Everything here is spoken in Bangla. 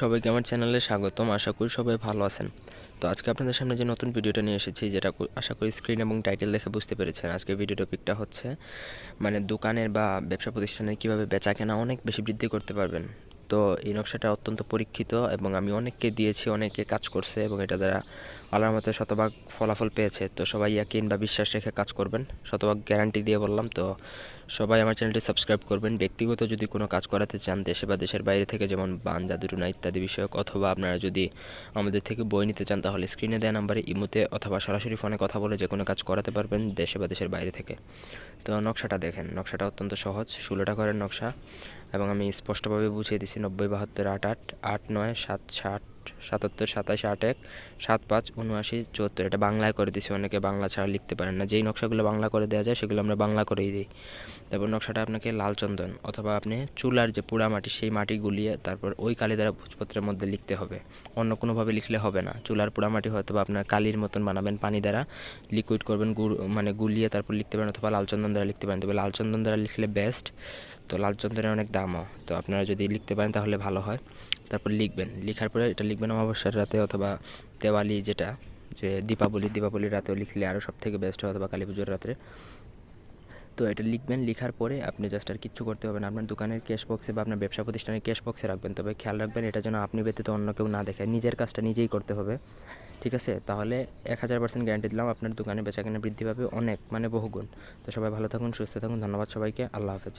সবাইকে আমার চ্যানেলে স্বাগতম। আশা করি সবাই ভালো আছেন। তো আজকে আপনাদের সামনে যে নতুন ভিডিওটা নিয়ে এসেছি, যেটা আশা করি স্ক্রিন এবং টাইটেল দেখে বুঝতে পেরেছেন। আজকে ভিডিও টপিকটা হচ্ছে মানে দোকানের বা ব্যবসা প্রতিষ্ঠানের কীভাবে বেচা কেনা অনেক বেশি বৃদ্ধি করতে পারবেন। তো এই নকশাটা অত্যন্ত পরীক্ষিত এবং আমি অনেককে দিয়েছি, অনেকে কাজ করছে এবং এটা দ্বারা আল্লাহর মতো শতভাগ ফলাফল পেয়েছে, তো সবাই ইয়াকিন বা বিশ্বাস রেখে কাজ করবেন। শতভাগ গ্যারান্টি দিয়ে বললাম, তো সবাই আমার চ্যানেলটি সাবস্ক্রাইব করবেন। ব্যক্তিগত যদি কোনো কাজ করাতে চান দেশে বা দেশের বাইরে থেকে, যেমন বান জাদুটুনা ইত্যাদি বিষয়ক, অথবা আপনারা যদি আমাদের থেকে বই নিতে চান, তাহলে স্ক্রিনে দেওয়া নাম্বারে ইমুতে অথবা সরাসরি ফোনে কথা বলে যে কোনো কাজ করাতে পারবেন দেশে বা দেশের বাইরে থেকে। তো নকশাটা দেখেন, নকশাটা অত্যন্ত সহজ, ষোলোটা ঘরের নকশা এবং আমি স্পষ্টভাবে বুঝিয়ে দিচ্ছি নব্বই বাহাত্তর আট আট আট নয়, সাত ষাট সাতাত্তর, সাতাশ, আট এক, সাত পাঁচ, উনআশি, চুয়াত্তর। এটা বাংলায় করে দিছি অনেকে বাংলা ছাড়া লিখতে পারেন না। যেই নকশাগুলো বাংলা করে দেওয়া যায়, সেগুলো আমরা বাংলা করেই দিই। তারপর নকশাটা আপনাকে লাল চন্দন অথবা আপনি চুলার যে পোড়া মাটি, সেই মাটি গুলিয়ে তারপর ওই কালি দ্বারা ভোজপত্রের মধ্যে লিখতে হবে। অন্য কোনোভাবে লিখলে হবে না। চুলার পোড়া মাটি হয়তো আপনার কালির মতন বানাবেন, পানি দ্বারা লিকুইড করবেন, গুড় মানে গুলিয়ে তারপর লিখতে পারেন অথবা লাল চন্দন দ্বারা লিখতে পারেন। তবে লাল চন্দন দ্বারা লিখলে বেস্ট তো লাল চন্দনের অনেক দামও। তো আপনারা যদি লিখতে পারেন তাহলে ভালো হয়। তারপর লিখবেন। লেখার পরে এটা লিখবেন অমাবস্যার রাতে অথবা দেওয়ালি যেটা, যে দীপাবলি, দীপাবলির রাতেও লিখলে আরও সব থেকে বেস্ট হয় অথবা কালী পুজোর রাত্রে। তো এটা লিখবেন, লিখার পরে আপনি জাস্ট আর কিচ্ছু করতে হবে না। আপনার দোকানের ক্যাশ বক্সে বা আপনার ব্যবসা প্রতিষ্ঠানের ক্যাশ বক্সে রাখবেন। তবে খেয়াল রাখবেন এটা যেন আপনি ব্যতীত অন্য কেউ না দেখে। নিজের কাজটা নিজেই করতে হবে। ঠিক আছে? তাহলে এক হাজার পার্সেন্ট গ্যারান্টি দিলাম, আপনার দোকানে বেচাকেনা বৃদ্ধি পাবে অনেক মানে বহুগুণ। তো সবাই ভালো থাকুন, সুস্থ থাকুন। ধন্যবাদ সবাইকে। আল্লাহ হাফেজ।